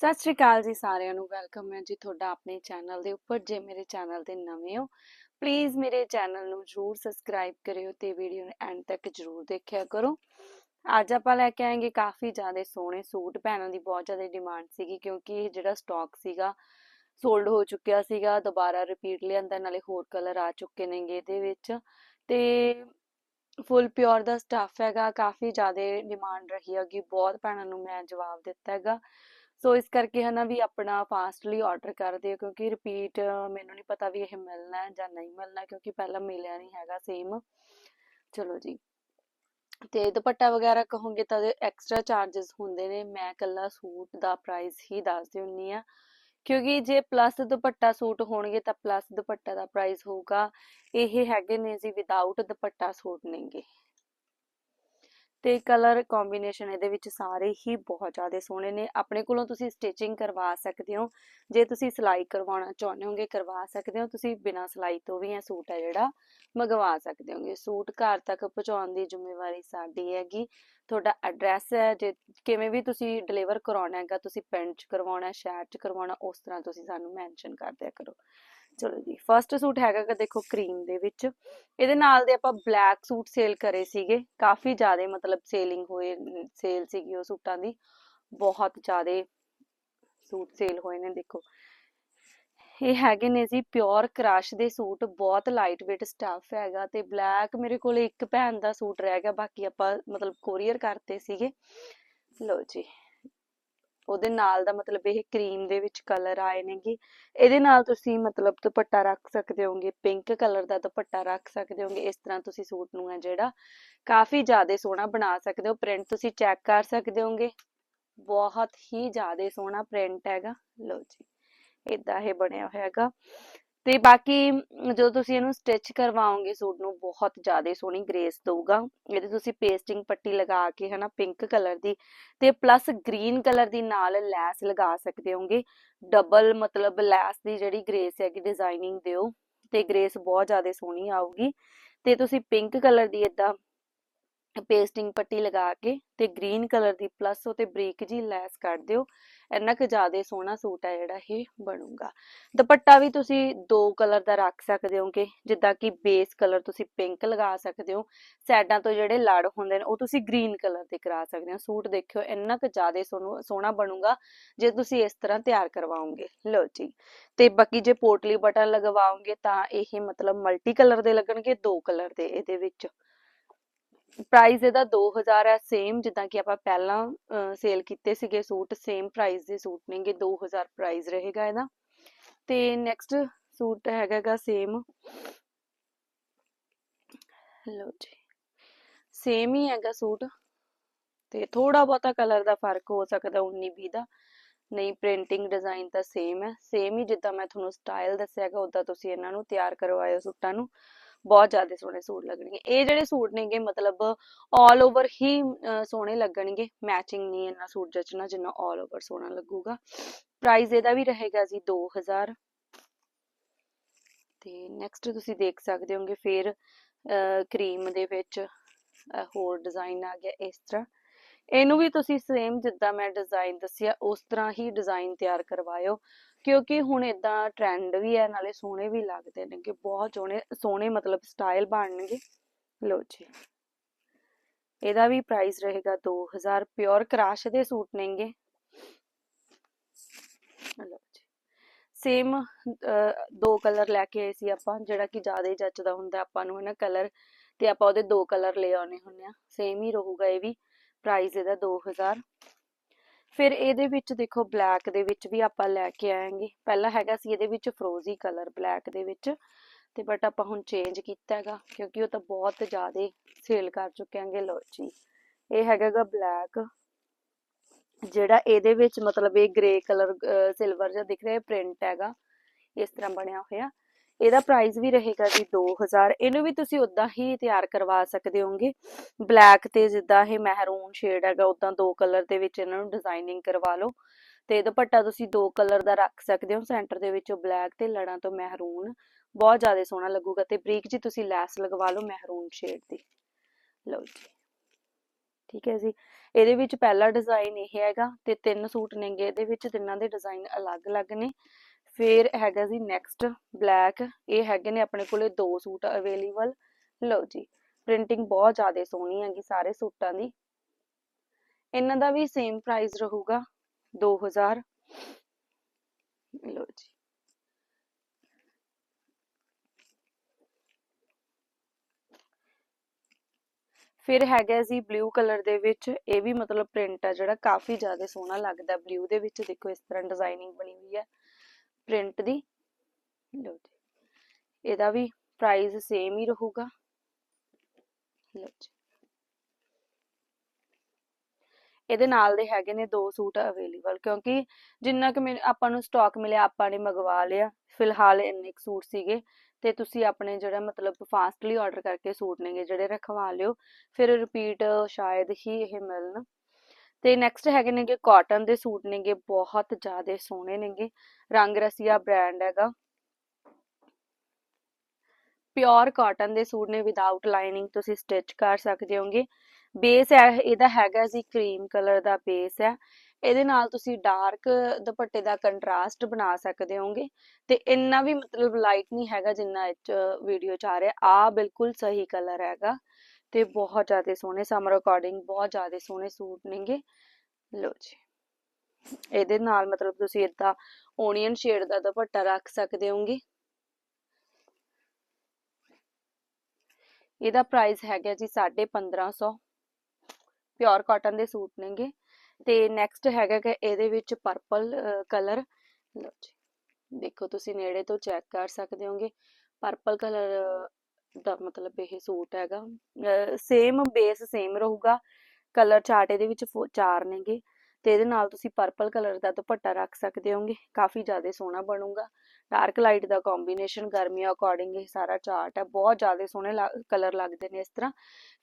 ਸਤਿ ਸ਼੍ਰੀ ਅਕਾਲ ਜੀ ਸਾਰਿਆਂ ਨੂੰ, ਵੈਲਕਮ ਹੈ ਜੀ ਤੁਹਾਡਾ ਆਪਣੇ ਚੈਨਲ ਦੇ ਉੱਪਰ, ਜੇ ਮੇਰੇ ਚੈਨਲ ਤੇ ਨਵੇਂ ਹੋ ਪਲੀਜ਼ ਮੇਰੇ ਚੈਨਲ ਨੂੰ ਜਰੂਰ ਸਬਸਕ੍ਰਾਈਬ ਕਰਿਓ ਤੇ ਵੀਡੀਓ ਨੂੰ ਐਂਡ ਤੱਕ ਜਰੂਰ ਦੇਖਿਆ ਕਰੋ। ਅੱਜ ਆਪਾਂ ਲੈ ਕੇ ਆਏਗੇ ਕਾਫੀ ਜ਼ਿਆਦਾ ਸੋਹਣੇ ਸੂਟ, ਭੈਣਾਂ ਦੀ ਬਹੁਤ ਜ਼ਿਆਦਾ ਡਿਮਾਂਡ ਸੀਗੀ ਕਿਉਂਕਿ ਇਹ ਜਿਹੜਾ ਸਟਾਕ ਸੀਗਾ ਸੋਲਡ ਹੋ ਚੁੱਕਿਆ ਸੀਗਾ, ਦੁਬਾਰਾ ਰਿਪੀਟ ਲਿਆਂਦਾ, ਨਾਲੇ ਹੋਰ ਕਲਰ ਆ ਚੁੱਕੇ ਨੇਗੇ ਇਹਦੇ ਵਿੱਚ। ਤੇ ਫੁੱਲ ਪਿਓਰ ਦਾ ਸਟੱਫ ਹੈਗਾ, ਕਾਫੀ ਜ਼ਿਆਦਾ ਡਿਮਾਂਡ ਰਹੀ ਹੈਗੀ, ਬਹੁਤ ਭੈਣਾਂ ਨੂੰ ਮੈਂ ਜਵਾਬ ਦਿੱਤਾ ਹੈਗਾ। ਸੋ ਇਸ ਕਰਕੇ ਹਨਾ ਵੀ ਆਪਣਾ ਫਾਸਟਲੀ ਆਰਡਰ ਕਰਦੇ ਦਿਓ ਕਿਉਂਕਿ ਰਿਪੀਟ ਮੈਨੂੰ ਨਹੀਂ ਪਤਾ ਵੀ ਇਹ ਮਿਲਣਾ ਹੈ ਜਾਂ ਨਹੀਂ ਮਿਲਣਾ, ਕਿਉਂਕਿ ਪਹਿਲਾਂ ਮਿਲਿਆ ਨਹੀਂ ਹੈਗਾ ਸੇਮ ਚਲੋ ਜੀ। ਤੇ ਦੁਪੱਟਾ ਵਗੈਰਾ ਕਹੋਗੇ ਤਾਂ ਐਕਸਟਰਾ ਚਾਰजेस ਹੁੰਦੇ ਨੇ, ਮੈਂ ਕੱਲਾ ਸੂਟ ਦਾ ਪ੍ਰਾਈਸ ਹੀ ਦੱਸਦੀ ਹੁੰਨੀ ਆ। ਕਿਉਂਕਿ ਜੇ ਪਲੱਸ ਦੁਪੱਟਾ ਸੂਟ ਹੋਣਗੇ ਤਾਂ ਪਲੱਸ ਦੁਪੱਟਾ ਦਾ ਪ੍ਰਾਈਸ ਹੋਊਗਾ। ਇਹ ਹੈਗੇ ਨੇ ਜੀ ਵਿਦਆਊਟ ਦੁਪੱਟਾ ਸੂਟ ਨੇਗੇ। ਤੇ ਕਲਰ ਕੰਬੀਨੇਸ਼ਨ ਇਹਦੇ ਵਿੱਚ ਸਾਰੇ ਹੀ ਬਹੁਤ ਜ਼ਿਆਦਾ ਸੋਹਣੇ ਨੇ। ਆਪਣੇ ਕੋਲੋਂ ਤੁਸੀਂ ਸਟਿਚਿੰਗ ਕਰਵਾ ਸਕਦੇ ਹੋ। ਜੇ ਤੁਸੀਂ ਸਿਲਾਈ ਕਰਵਾਉਣਾ ਚਾਹੁੰਦੇ ਹੋਗੇ, ਕਰਵਾ ਸਕਦੇ ਹੋ। ਤੁਸੀਂ ਬਿਨਾਂ ਸਿਲਾਈ ਤੋਂ ਵੀ ਇਹ ਸੂਟ ਹੈ ਜਿਹੜਾ, ਮੰਗਵਾ ਸਕਦੇ ਹੋਗੇ। ਸੂਟ ਘਰ ਤੱਕ ਪਹੁੰਚਾਉਣ ਦੀ ਜ਼ਿੰਮੇਵਾਰੀ ਸਾਡੀ ਹੈਗੀ। ਤੁਹਾਡਾ ਐਡਰੈਸ ਹੈ, ਜੇ ਕਿਵੇਂ ਵੀ ਤੁਸੀਂ ਡਿਲੀਵਰ ਕਰਾਉਣਾ ਹੈਗਾ, ਤੁਸੀਂ ਪਿੰਡ 'ਚ ਕਰਵਾਉਣਾ, ਸ਼ਹਿਰ 'ਚ ਕਰਵਾਉਣਾ, ਉਸ ਤਰ੍ਹਾਂ ਤੁਸੀਂ ਸਾਨੂੰ ਮੈਂਸ਼ਨ ਕਰ ਦਿਆ ਕਰੋ। ਚਲੋ ਜੀ ਫਰਸਟ ਸੂਟ ਹੈਗਾ ਦੇਖੋ ਕਰੀਮ ਦੇ ਵਿੱਚ। ਇਹਦੇ ਨਾਲ ਦੇ ਆਪਾਂ ਬਲੈਕ ਸੂਟ ਸੇਲ ਕਰੇ ਸੀਗੇ। ਕਾਫੀ ਜ਼ਿਆਦਾ ਮਤਲਬ ਸੇਲਿੰਗ ਹੋਏ ਸੇਲ ਸੀਗੀ ਉਹ ਸੂਟਾਂ ਦੀ। ਬਹੁਤ ਜ਼ਿਆਦਾ ਸੂਟ ਸੇਲ ਹੋਏ ਨੇ, ਦੇਖੋ। ਇਹ ਹੈਗੇ ਨੇ ਜੀ ਪਿਓਰ ਕ੍ਰਸ਼ ਦੇ ਸੂਟ, ਬਹੁਤ ਲਾਈਟ weight ਸਟਫ ਹੈਗਾ ਤੇ ਬਲੈਕ ਮੇਰੇ ਕੋਲ ਇੱਕ ਭੈਣ ਦਾ ਸੂਟ ਰਹਿ ਗਿਆ, ਬਾਕੀ ਆਪਾਂ ਮਤਲਬ ਕੋਰੀਅਰ ਕਰਤੇ ਸੀਗੇ। ਲਓ ਜੀ। ਉਹਦੇ ਨਾਲ ਦਾ ਮਤਲਬ ਇਹ ਕਰੀਮ ਦੇ ਵਿੱਚ ਕਲਰ ਆਏ ਨੇਗੇ। ਇਹਦੇ ਨਾਲ ਤੁਸੀਂ ਮਤਲਬ ਦੁਪੱਟਾ ਰੱਖ ਸਕਦੇ ਹੋਗੇ ਪਿੰਕ ਕਲਰ ਦਾ ਦੁਪੱਟਾ ਰੱਖ ਸਕਦੇ ਹੋਗੇ, ਇਸ ਤਰ੍ਹਾਂ ਤੁਸੀਂ ਸੂਟ ਨੂੰ ਹੈ ਜਿਹੜਾ ਕਾਫੀ ਜ਼ਿਆਦਾ ਸੋਹਣਾ ਬਣਾ ਸਕਦੇ ਹੋ। ਪ੍ਰਿੰਟ ਤੁਸੀਂ ਚੈੱਕ ਕਰ ਸਕਦੇ ਹੋਗੇ। ਬਹੁਤ ਹੀ ਜ਼ਿਆਦਾ ਸੋਹਣਾ ਪ੍ਰਿੰਟ ਹੈਗਾ। ਲਓ ਜੀ ਇਦਾਂ ਇਹ ਬਣਿਆ ਹੋਇਆ ਹੈਗਾ। ਤੇ ਬਾਕੀ ਜਦੋਂ ਤੁਸੀਂ ਇਹਨੂੰ ਸਟਿਚ ਕਰਵਾਓਗੇ ਸੂਟ ਨੂੰ, ਬਹੁਤ ਜ਼ਿਆਦਾ ਸੋਹਣੀ ਗ੍ਰੇਸ ਦਊਗਾ। ਇਹਦੇ ਤੁਸੀਂ ਪੇਸਟਿੰਗ ਪੱਟੀ ਲਗਾ ਕੇ, ਹਨਾ ਪਿੰਕ ਕਲਰ ਦੀ ਤੇ ਪਲੱਸ ਗ੍ਰੀਨ ਕਲਰ ਦੀ ਨਾਲ ਲੈਸ ਲਗਾ ਸਕਦੇ ਹੋਗੇ। ਡਬਲ ਮਤਲਬ ਲੈਸ ਦੀ ਜਿਹੜੀ ਗ੍ਰੇਸ ਹੈਗੀ ਡਿਜ਼ਾਈਨਿੰਗ ਦਿਓ ਤੇ ਗ੍ਰੇਸ ਬਹੁਤ ਜ਼ਿਆਦਾ ਸੋਹਣੀ ਆਊਗੀ। ਤੇ ਤੁਸੀਂ ਪਿੰਕ ਕਲਰ ਦੀ ਇਦਾਂ ਪੇਸਟਿੰਗ ਪੱਟੀ ਲਗਾ ਕੇ ਤੇ ਗ੍ਰੀਨ ਕਲਰ ਦੀ ਪਲੱਸ ਉਤੇ ਬਰੀਕ ਜੀ ਲੈਸ ਕੱਢ ਦਿਓ। ਇੰਨਾ ਕੁ ਜ਼ਿਆਦਾ ਸੋਹਣਾ ਸੂਟ ਹੈ ਜਿਹੜਾ ਇਹ ਬਣੂਗਾ। ਦੁਪੱਟਾ ਵੀ ਤੁਸੀਂ ਦੋ ਕਲਰ ਦਾ ਰੱਖ ਸਕਦੇ ਹੋਗੇ, ਜਿੱਦਾਂ ਕਿ ਬੇਸ ਕਲਰ ਤੁਸੀਂ ਪਿੰਕ ਲਗਾ ਸਕਦੇ ਹੋ ਸਾਈਡਾਂ ਤੋਂ ਜਿਹੜੇ ਲੜ ਹੁੰਦੇ ਨੇ ਉਹ ਤੁਸੀਂ ਗ੍ਰੀਨ ਕਲਰ ਦੇ ਕਰਾ ਸਕਦੇ ਹੋ। ਸੂਟ ਦੇਖਿਓ, ਇੰਨਾ ਕੁ ਜ਼ਿਆਦਾ ਸੋਹਣਾ ਬਣੂਗਾ ਜੇ ਤੁਸੀਂ ਇਸ ਤਰ੍ਹਾਂ ਤਿਆਰ ਕਰਵਾਓਗੇ। ਲਓ ਜੀ। ਤੇ ਬਾਕੀ ਜੇ ਪੋਟਲੀ ਬਟਨ ਲਗਵਾਓਗੇ ਤਾਂ ਇਹ ਮਤਲਬ ਮਲਟੀ ਕਲਰ ਦੇ ਲੱਗਣਗੇ, ਦੋ ਕਲਰ ਦੇ ਇਹਦੇ ਵਿੱਚ। ਪ੍ਰਾਈਸ ਇਹਦਾ 2000 ਹੈ ਸੇਮ ਜਿੱਦਾਂ ਕਿ ਆਪਾਂ ਪਹਿਲਾਂ ਸੇਲ ਕੀਤੇ ਸੀਗੇ ਸੂਟ ਸੇਮ ਪ੍ਰਾਈਸ ਦੇ ਸੂਟ ਨੇਗੇ 2000 ਪ੍ਰਾਈਸ ਰਹੇਗਾ ਇਹਦਾ। ਤੇ ਨੈਕਸਟ ਸੂਟ ਹੈਗਾਗਾ ਸੇਮ ਲਓ ਜੀ ਸੇਮ ਹੀ ਹੈਗਾ ਸੂਟ। ਤੇ ਥੋੜਾ ਬਹੁਤਾ ਕਲਰ ਦਾ ਫ਼ਰਕ ਹੋ ਸਕਦਾ 19 20 ਦਾ। ਨਹੀਂ ਪ੍ਰਿੰਟਿੰਗ ਡਿਜ਼ਾਈਨ ਤਾਂ ਸੇਮ ਹੈ। ਸੇਮ ਹੀ ਜਿੱਦਾਂ ਮੈਂ ਤੁਹਾਨੂੰ ਸਟਾਈਲ ਦੱਸਿਆਗਾ ਉਦਾਂ ਤੁਸੀਂ ਇਹਨਾਂ ਨੂੰ ਤਿਆਰ ਕਰਵਾਇਓ ਸੂਟਾਂ ਨੂੰ। ਬਹੁਤ ਜ਼ਿਆਦਾ ਸੋਹਣੇ ਸੂਟ ਲੱਗਣਗੇ। ਇਹ ਜਿਹੜੇ ਸੂਟ ਨੇਗੇ, ਮਤਲਬ ਆਲ ਓਵਰ ਹੀ ਸੋਹਣੇ ਲੱਗਣਗੇ। ਮੈਚਿੰਗ ਨਹੀਂ ਇਹਨਾਂ ਸੂਟ ਜਚਣਾ ਜਿੰਨਾ ਆਲ ਓਵਰ ਸੋਹਣਾ ਲੱਗੂਗਾ। ਪ੍ਰਾਈਸ ਇਹਦਾ ਵੀ ਰਹੇਗਾ ਜੀ 2000 ਤੇ ਨੈਕਸਟ ਤੁਸੀਂ ਦੇਖ ਸਕਦੇ ਹੋਗੇ ਫਿਰ ਕਰੀਮ ਦੇ ਵਿੱਚ ਹੋਰ ਡਿਜ਼ਾਈਨ ਆ ਗਿਆ ਇਸ ਤਰ੍ਹਾਂ। ਇਹਨੂੰ ਵੀ ਤੁਸੀਂ ਸੇਮ ਜਿੱਦਾਂ ਮੈਂ ਡਿਜ਼ਾਈਨ ਦੱਸਿਆ, ਉਸ ਤਰ੍ਹਾਂ ਹੀ ਡਿਜ਼ਾਈਨ ਤਿਆਰ ਕਰਵਾਇਓ। ਕਿਉਂਕਿ ਹੁਣ ਇਦਾਂ ਟ੍ਰੈਂਡ ਵੀ ਹੈ, ਨਾਲੇ ਸੋਹਣੇ ਵੀ ਲੱਗਦੇ ਨੇ ਕਿ ਬਹੁਤ ਸੋਹਣੇ ਸੋਹਣੇ ਮਤਲਬ ਸਟਾਈਲ ਬਣਨਗੇ। ਲੋ ਜੀ। ਇਹਦਾ ਵੀ ਪ੍ਰਾਈਸ ਰਹੇਗਾ 2000 ਪਿਓਰ ਕਰਾਸ਼ ਦੇ ਸੂਟ ਨੇਗੇ। ਲੋ ਜੀ। ਸੇਮ ਦੋ ਕਲਰ ਲੈ ਕੇ ਆਏ ਸੀ ਆਪਾਂ, ਜਿਹੜਾ ਕਿ ਜ਼ਿਆਦਾ ਹੀ ਜੱਚਦਾ ਹੁੰਦਾ ਆਪਾਂ ਨੂੰ, ਹਨਾ ਕਲਰ ਤੇ ਆਪਾਂ ਉਹਦੇ ਦੋ ਕਲਰ ਲੈ ਆਉਣੇ ਹੁੰਨੇ ਆ ਸੇਮ ਹੀ ਰਹੂਗਾ ਇਹ ਵੀ। ਪ੍ਰਾਈਸ ਇਹਦਾ 2000 ਫਿਰ ਇਹਦੇ ਵਿੱਚ ਦੇਖੋ ਬਲੈਕ ਦੇ ਵਿੱਚ ਵੀ ਆਪਾਂ ਲੈ ਕੇ ਆਏਂਗੇ। ਪਹਿਲਾਂ ਹੈਗਾ ਸੀ ਇਹਦੇ ਵਿੱਚ ਫਰੋਜ਼ੀ ਕਲਰ ਬਲੈਕ ਦੇ ਵਿੱਚ ਤੇ ਬਟ ਆਪਾਂ ਹੁਣ ਚੇਂਜ ਕੀਤਾ ਹੈਗਾ ਕਿਉਂਕਿ ਉਹ ਤਾਂ ਬਹੁਤ ਜ਼ਿਆਦਾ ਸੇਲ ਕਰ ਚੁੱਕੇ ਆਂਗੇ ਲੋ ਜੀ। ਇਹ ਹੈਗਾਗਾ ਬਲੈਕ ਜਿਹੜਾ ਇਹਦੇ ਵਿੱਚ ਮਤਲਬ ਇਹ ਗ੍ਰੇ ਕਲਰ ਸਿਲਵਰ ਜਿਹਾ ਦਿਖ ਰਿਹਾ ਪ੍ਰਿੰਟ ਹੈਗਾ। ਇਸ ਤਰ੍ਹਾਂ ਬਣਿਆ ਹੋਇਆ। ਇਹਦਾ ਪ੍ਰਾਈਸ ਵੀ ਰਹੇਗਾ ਜੀ 2000 ਇਹਨੂੰ ਵੀ ਤੁਸੀਂ ਉਦਾਂ ਹੀ ਤਿਆਰ ਕਰਵਾ ਸਕਦੇ ਹੋਗੇ। ਬਲੈਕ ਤੇ ਜਿੱਦਾਂ ਇਹ ਮਹਿਰੂਨ ਸ਼ੇਡ ਹੈਗਾ ਉਦਾਂ ਦੋ ਕਲਰ ਦੇ ਵਿੱਚ ਇਹਨਾਂ ਨੂੰ ਡਿਜ਼ਾਈਨਿੰਗ ਕਰਵਾ ਲਓ। ਤੇ ਦੁਪੱਟਾ ਤੁਸੀਂ ਦੋ ਕਲਰ ਦਾ ਰੱਖ ਸਕਦੇ ਹੋ। ਸੈਂਟਰ ਦੇ ਵਿੱਚੋਂ ਬਲੈਕ ਤੇ ਲੜਾਂ ਤੋਂ ਮਹਿਰੂਨ ਬਹੁਤ ਜ਼ਿਆਦਾ ਸੋਹਣਾ ਲੱਗੂਗਾ ਤੇ ਬਰੀਕ ਜੀ ਤੁਸੀਂ ਲੈਸ ਲਗਵਾ ਲਓ ਮਹਿਰੂਨ ਸ਼ੇਡ ਦੀ। ਲਓ ਜੀ। ਠੀਕ ਹੈ ਜੀ। ਇਹਦੇ ਵਿੱਚ ਪਹਿਲਾ ਡਿਜ਼ਾਈਨ ਇਹ ਹੈਗਾ ਤੇ ਤਿੰਨ ਸੂਟ ਨੇਗੇ। ਇਹਦੇ ਵਿੱਚ ਤਿੰਨਾਂ ਦੇ ਡਿਜ਼ਾਈਨ ਅਲੱਗ-ਅਲੱਗ ਨੇ। ਫਿਰ ਹੈਗਾ ਜੀ ਨੈਕਸਟ ਬਲੈਕ ਇਹ ਹੈਗੇ ਨੇ ਆਪਣੇ ਕੋਲੇ ਦੋ ਸੂਟ ਅਵੇਲੇਬਲ ਲਓ ਜੀ ਪ੍ਰਿੰਟਿੰਗ ਬਹੁਤ ਜ਼ਿਆਦਾ ਸੋਹਣੀ ਹੈਗੀ ਸਾਰੇ ਸੂਟਾਂ ਦੀ। ਇਹਨਾਂ ਦਾ ਵੀ ਸੇਮ ਪ੍ਰਾਈਸ ਰਹੂਗਾ 2000 ਲਓ ਜੀ। ਫਿਰ ਹੈਗਾ ਜੀ ਬਲੂ ਕਲਰ ਦੇ ਵਿੱਚ, ਇਹ ਵੀ ਮਤਲਬ ਪ੍ਰਿੰਟ ਆ ਜਿਹੜਾ ਕਾਫੀ ਜ਼ਿਆਦਾ ਸੋਹਣਾ ਲੱਗਦਾ। ਬਲੂ ਦੇ ਵਿੱਚ ਦੇਖੋ, ਇਸ ਤਰ੍ਹਾਂ ਡਿਜ਼ਾਈਨਿੰਗ ਬਣੀ ਹੋਈ ਹੈ। ਪ੍ਰਿੰਟ ਦੀ। ਲਓ ਜੀ। ਇਹਦਾ ਵੀ ਪ੍ਰਾਈਸ ਸੇਮ ਹੀ ਰਹੂਗਾ। ਲਓ ਜੀ। ਇਹਦੇ ਨਾਲ ਦੇ ਹੈਗੇ ਨੇ ਦੋ ਸੂਟ ਅਵੇਲੇਬਲ ਕਿਉਂਕਿ ਜਿੰਨਾ ਕਿ ਆਪਾਂ ਨੂੰ ਸਟਾਕ ਮਿਲਿਆ ਆਪਾਂ ਨੇ ਮੰਗਵਾ ਲਿਆ। ਫਿਲਹਾਲ ਇੰਨੇ ਕੁ ਸੂਟ ਸੀਗੇ ਤੇ ਤੁਸੀਂ ਆਪਣੇ ਜਿਹੜਾ ਮਤਲਬ ਫਾਸਟਲੀ ਆਰਡਰ ਕਰਕੇ ਸੂਟ ਨੇਗੇ ਜਿਹੜੇ ਰਖਵਾ ਲਿਓ। ਫਿਰ ਰਿਪੀਟ ਸ਼ਾਇਦ ਹੀ ਇਹ ਮਿਲਣ। ਤੇ ਨੈਕਸਟ ਹੈਗੇ ਨੇਗੇ ਕਾਟਨ ਦੇ ਸੂਟ ਨੇਗੇ, ਬਹੁਤ ਜ਼ਿਆਦਾ ਸੋਹਣੇ ਨੇਗੇ, ਰੰਗ ਰਸੀਆ ਬ੍ਰਾਂਡ ਹੈਗਾ। ਪਿਓਰ ਕਾਟਨ ਦੇ ਸੂਟ ਨੇ ਵਿਦਆਊਟ ਲਾਈਨਿੰਗ ਤੁਸੀਂ ਸਟਿਚ ਕਰ ਸਕਦੇ ਹੋਗੇ। ਬੇਸ ਹੈ, ਇਹਦਾ ਹੈਗਾ ਜੀ ਕਰੀਮ ਕਲਰ ਦਾ ਬੇਸ ਹੈ। ਇਹਦੇ ਨਾਲ ਤੁਸੀਂ ਡਾਰਕ ਦੁਪੱਟੇ ਦਾ ਕੰਟਰਾਸਟ ਬਣਾ ਸਕਦੇ ਹੋਗੇ। ਤੇ ਇੰਨਾ ਵੀ ਮਤਲਬ ਲਾਈਟ ਨਹੀਂ ਹੈਗਾ ਜਿੰਨਾ ਇਹ ਵੀਡੀਓ ਚ ਆ ਰਿਹਾ। ਆ ਬਿਲਕੁਲ ਸਹੀ ਕਲਰ ਹੈਗਾ। ਤੇ ਬਹੁਤ ਜ਼ਿਆਦਾ ਸੋਹਣੇ ਸਮਰ ਅਕੋਰਡਿੰਗ ਬਹੁਤ ਜ਼ਿਆਦਾ ਸੋਹਣੇ ਸੂਟ ਨੇਗੇ। ਲੋ ਜੀ। ਇਹਦੇ ਨਾਲ ਮਤਲਬ ਤੁਸੀਂ ਇਦਾਂ ਓਨੀਅਨ ਸ਼ੇਡ ਦਾ ਦੁਪੱਟਾ ਰੱਖ ਸਕਦੇ ਹੋਗੇ। ਇਹਦਾ ਪ੍ਰਾਈਸ ਹੈਗਾ ਜੀ 1550 ਪਿਓਰ ਕਾਟਨ ਦੇ ਸੂਟ ਨੇਗੇ। ਤੇ ਨੈਕਸਟ ਹੈਗਾ ਕਿ ਇਹਦੇ ਵਿੱਚ ਪਰਪਲ ਕਲਰ ਲਓ ਜੀ। ਦੇਖੋ ਤੁਸੀਂ ਨੇੜੇ ਤੋਂ ਚੈੱਕ ਕਰ ਸਕਦੇ ਹੋਗੇ। ਪਰਪਲ ਕਲਰ ਦਾ ਮਤਲਬ ਇਹ ਸੂਟ ਹੈਗਾ। ਸੇਮ ਬੇਸ ਸੇਮ ਰਹੂਗਾ। ਕਲਰ ਚਾਰਟ ਇਹਦੇ ਵਿੱਚ ਚਾਰ ਨੇਗੇ। ਤੇ ਇਹਦੇ ਨਾਲ ਤੁਸੀਂ ਪਰਪਲ ਕਲਰ ਦਾ ਦੁਪੱਟਾ ਰੱਖ ਸਕਦੇ ਹੋਗੇ। ਕਾਫੀ ਜ਼ਿਆਦਾ ਸੋਹਣਾ ਬਣੂਗਾ। ਡਾਰਕ ਲਾਈਟ ਦਾ ਕੰਬੀਨੇਸ਼ਨ ਗਰਮੀਆਂ ਅਕੋਰਡਿੰਗ ਇਹ ਸਾਰਾ ਚਾਰਟ ਹੈ। ਬਹੁਤ ਜ਼ਿਆਦਾ ਸੋਹਣੇ ਕਲਰ ਲੱਗਦੇ ਨੇ ਇਸ ਤਰ੍ਹਾਂ।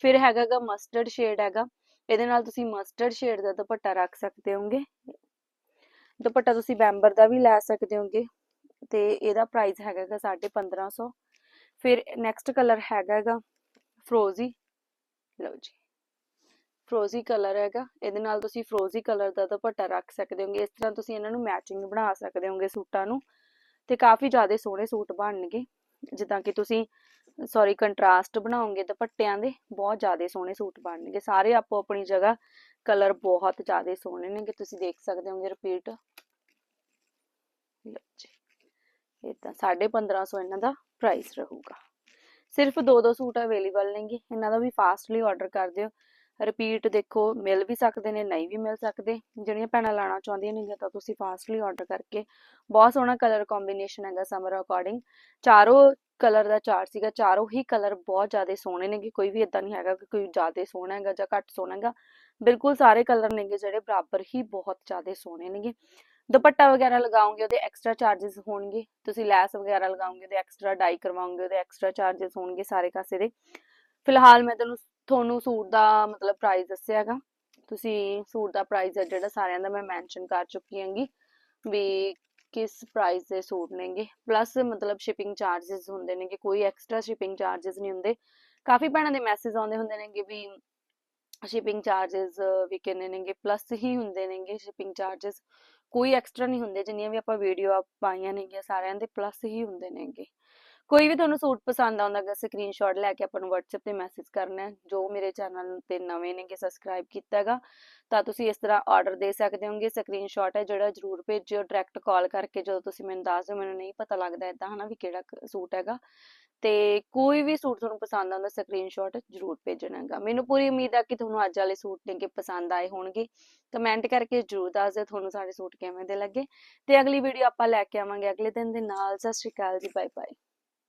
ਫਿਰ ਹੈਗਾਗਾ ਮਸਟਰਡ ਸ਼ੇਡ ਹੈਗਾ। ਇਹਦੇ ਨਾਲ ਤੁਸੀਂ ਮਸਟਰਡ ਸ਼ੇਡ ਦਾ ਦੁਪੱਟਾ ਰੱਖ ਸਕਦੇ ਹੋਗੇ। ਦੁਪੱਟਾ ਤੁਸੀਂ ਬੈਂਬਰ ਦਾ ਵੀ ਲੈ ਸਕਦੇ ਹੋਗੇ। ਤੇ ਇਹਦਾ ਪ੍ਰਾਈਸ ਹੈਗਾਗਾ 1550 ਫਿਰ ਨੈਕਸਟ ਕਲਰ ਹੈਗਾਗਾ ਫਰੋਜ਼ੀ ਲਓ ਜੀ। ਫਰੋਜ਼ੀ ਕਲਰ ਹੈਗਾ। ਇਹਦੇ ਨਾਲ ਤੁਸੀਂ ਫਰੋਜ਼ੀ ਕਲਰ ਦਾ ਦੁਪੱਟਾ ਰੱਖ ਸਕਦੇ ਹੋਗੇ। ਇਸ ਤਰ੍ਹਾਂ ਤੁਸੀਂ ਇਹਨਾਂ ਨੂੰ ਮੈਚਿੰਗ ਬਣਾ ਸਕਦੇ ਹੋਗੇ ਸੂਟਾਂ ਨੂੰ। ਤੇ ਕਾਫੀ ਜ਼ਿਆਦਾ ਸੋਹਣੇ ਸੂਟ ਬਣਨਗੇ। ਜਿੱਦਾਂ ਕਿ ਤੁਸੀਂ ਸੌਰੀ ਕੰਟਰਾਸਟ ਬਣਾਉਂਗੇ ਦੁਪੱਟਿਆਂ ਦੇ, ਬਹੁਤ ਜ਼ਿਆਦਾ ਸੋਹਣੇ ਸੂਟ ਬਣਨਗੇ। ਸਾਰੇ ਆਪੋ ਆਪਣੀ ਜਗ੍ਹਾ ਕਲਰ ਬਹੁਤ ਜ਼ਿਆਦਾ ਸੋਹਣੇ ਨੇ ਕਿ ਤੁਸੀਂ ਦੇਖ ਸਕਦੇ ਹੋਗੇ ਰਿਪੀਟ ਲਓ ਜੀ। ਤਾਂ 1550 ਇਹਨਾਂ ਦਾ ਪ੍ਰਾਈਸ ਰਹੂਗਾ। ਸਿਰਫ ਦੋ ਦੋ ਸੂਟ ਅਵੇਲੇਬਲ ਨੇਗੇ, ਇਹਨਾਂ ਦਾ ਵੀ ਫਾਸਟਲੀ ਆਰਡਰ ਕਰ ਦਿਓ। ਰਿਪੀਟ ਦੇਖੋ, ਮਿਲ ਵੀ ਸਕਦੇ ਨੇ, ਨਹੀਂ ਵੀ ਮਿਲ ਸਕਦੇ। ਜਿਹੜੀਆਂ ਭੈਣਾਂ ਲਾਣਾ ਚਾਹੁੰਦੀਆਂ ਨੇ ਤਾਂ ਤੁਸੀਂ ਫਾਸਟਲੀ ਆਰਡਰ ਕਰਕੇ, ਬਹੁਤ ਸੋਹਣਾ ਕਲਰ ਕੰਬੀਨੇਸ਼ਨ ਹੈਗਾ ਸਮਰ ਅਕੋਰਡਿੰਗ ਚਾਰੋਂ ਕਲਰ ਦਾ ਚਾਰ ਸੀਗਾ, ਚਾਰੋਂ ਹੀ ਕਲਰ ਬਹੁਤ ਜ਼ਿਆਦਾ ਸੋਹਣੇ ਨੇਗੇ। ਕੋਈ ਵੀ ਇਦਾਂ ਨਹੀਂ ਹੈਗਾ ਕਿ ਕੋਈ ਜ਼ਿਆਦਾ ਸੋਹਣਾ ਹੈਗਾ ਜਾਂ ਘੱਟ ਸੋਹਣਾ ਹੈਗਾ। ਬਿਲਕੁਲ ਸਾਰੇ ਕਲਰ ਨੇਗੇ ਜਿਹੜੇ, ਬਰਾਬਰ ਹੀ ਬਹੁਤ ਜ਼ਿਆਦਾ ਸੋਹਣੇ ਨੇਗੇ। ਦੁਪੱਟਾ ਵਗੈਰਾ ਲਗਾਉਂਗੇ ਉਹਦੇ ਐਕਸਟਰਾ ਚਾਰजेस ਹੋਣਗੇ। ਤੁਸੀਂ ਲੈਸ ਵਗੈਰਾ ਲਗਾਉਂਗੇ ਉਹਦੇ ਐਕਸਟਰਾ ਡਾਈ ਕਰਵਾਉਂਗੇ ਉਹਦੇ ਐਕਸਟਰਾ ਚਾਰजेस ਹੋਣਗੇ ਸਾਰੇ ਕਾਸੇ ਦੇ। ਫਿਲਹਾਲ ਮੈਂ ਤੁਹਾਨੂੰ ਤੁਹਾਨੂੰ ਸੂਟ ਦਾ ਮਤਲਬ ਪ੍ਰਾਈਸ ਦੱਸਿਆਗਾ ਤੁਸੀਂ ਸੂਟ ਦਾ ਪ੍ਰਾਈਸ ਹੈ ਜਿਹੜਾ ਸਾਰਿਆਂ ਦਾ ਮੈਂ ਮੈਂਸ਼ਨ ਕਰ ਚੁੱਕੀ ਹਾਂਗੀ ਵੀ ਕਿਸ ਪ੍ਰਾਈਸ ਦੇ ਸੂਟ ਨੇਗੇ। ਪਲੱਸ ਮਤਲਬ ਸ਼ਿਪਿੰਗ ਚਾਰजेस ਹੁੰਦੇ ਨੇ ਨੇਗੇ, ਕੋਈ ਐਕਸਟਰਾ ਸ਼ਿਪਿੰਗ ਚਾਰजेस ਨਹੀਂ ਹੁੰਦੇ। ਕਾਫੀ ਭੈਣਾਂ ਦੇ ਮੈਸੇਜ ਆਉਂਦੇ ਹੁੰਦੇ ਨੇਗੇ ਵੀ ਸ਼ਿਪਿੰਗ ਚਾਰजेस ਵੀ ਕਿੰਨੇ ਨੇਗੇ ਪਲੱਸ ਹੀ ਹੁੰਦੇ ਨੇਗੇ ਸ਼ਿਪਿੰਗ ਚਾਰजेस ਕੋਈ ਐਕਸਟਰਾ ਨਹੀਂ ਹੁੰਦੇ, ਜਿੰਨੀਆਂ ਵੀ ਆਪਾਂ ਵੀਡੀਓ ਪਾਈਆਂ ਨੇਗੀਆਂ ਸਾਰਿਆਂ ਦੇ ਪਲੱਸ ਹੀ ਹੁੰਦੇ ਨੇਗੇ। ਕੋਈ ਵੀ ਤੁਹਾਨੂੰ ਸੂਟ ਪਸੰਦ ਆਉਂਦਾ ਹੈ ਸਕਰੀਨਸ਼ਾਟ ਲੈ ਕੇ ਆਪਾਂ ਨੂੰ WhatsApp ਤੇ ਮੈਸੇਜ ਕਰਨਾ ਹੈ, ਜੋ ਮੇਰੇ ਚੈਨਲ ਤੇ ਨਵੇਂ ਨੇਗੇ ਸਬਸਕ੍ਰਾਈਬ ਕੀਤਾ ਹੈਗਾ, ਤਾਂ ਤੁਸੀਂ ਇਸ ਤਰ੍ਹਾਂ ਆਰਡਰ ਦੇ ਸਕਦੇ ਹੋਗੇ ਸਕਰੀਨਸ਼ਾਟ ਹੈ ਜਿਹੜਾ ਜਰੂਰ ਭੇਜਿਓ ਡਾਇਰੈਕਟ ਕਾਲ ਕਰਕੇ ਜਦੋਂ ਤੁਸੀਂ ਮੈਨੂੰ ਦੱਸ ਦਿਓ, ਮੈਨੂੰ ਨਹੀਂ ਪਤਾ ਲੱਗਦਾ ਇਦਾਂ ਹਨਾ ਵੀ ਕਿਹੜਾ ਸੂਟ ਹੈਗਾ, ਤੇ ਕੋਈ ਵੀ ਸੂਟ ਤੁਹਾਨੂੰ ਪਸੰਦ ਆਉਂਦਾ ਸਕਰੀਨਸ਼ਾਟ ਜਰੂਰ ਭੇਜਣਾ ਹੈਗਾ। ਮੈਨੂੰ ਪੂਰੀ ਉਮੀਦ ਹੈ ਕਿ ਤੁਹਾਨੂੰ ਅੱਜ ਵਾਲੇ ਸੂਟ ਨੇ ਕਿ ਪਸੰਦ ਆਏ ਹੋਣਗੇ। ਕਮੈਂਟ ਕਰਕੇ ਜਰੂਰ ਦੱਸ ਦਿਓ ਤੁਹਾਨੂੰ ਸਾਡੇ ਸੂਟ ਕਿਵੇਂ ਦੇ ਲੱਗੇ, ਤੇ ਅਗਲੀ ਵੀਡੀਓ ਆਪਾਂ ਲੈ ਕੇ ਆਵਾਂਗੇ, ਅਗਲੇ ਦਿਨ ਦੇ ਨਾਲ, ਸਤਿ ਸ਼੍ਰੀ ਅਕਾਲ ਜੀ ਬਾਏ ਬਾਏ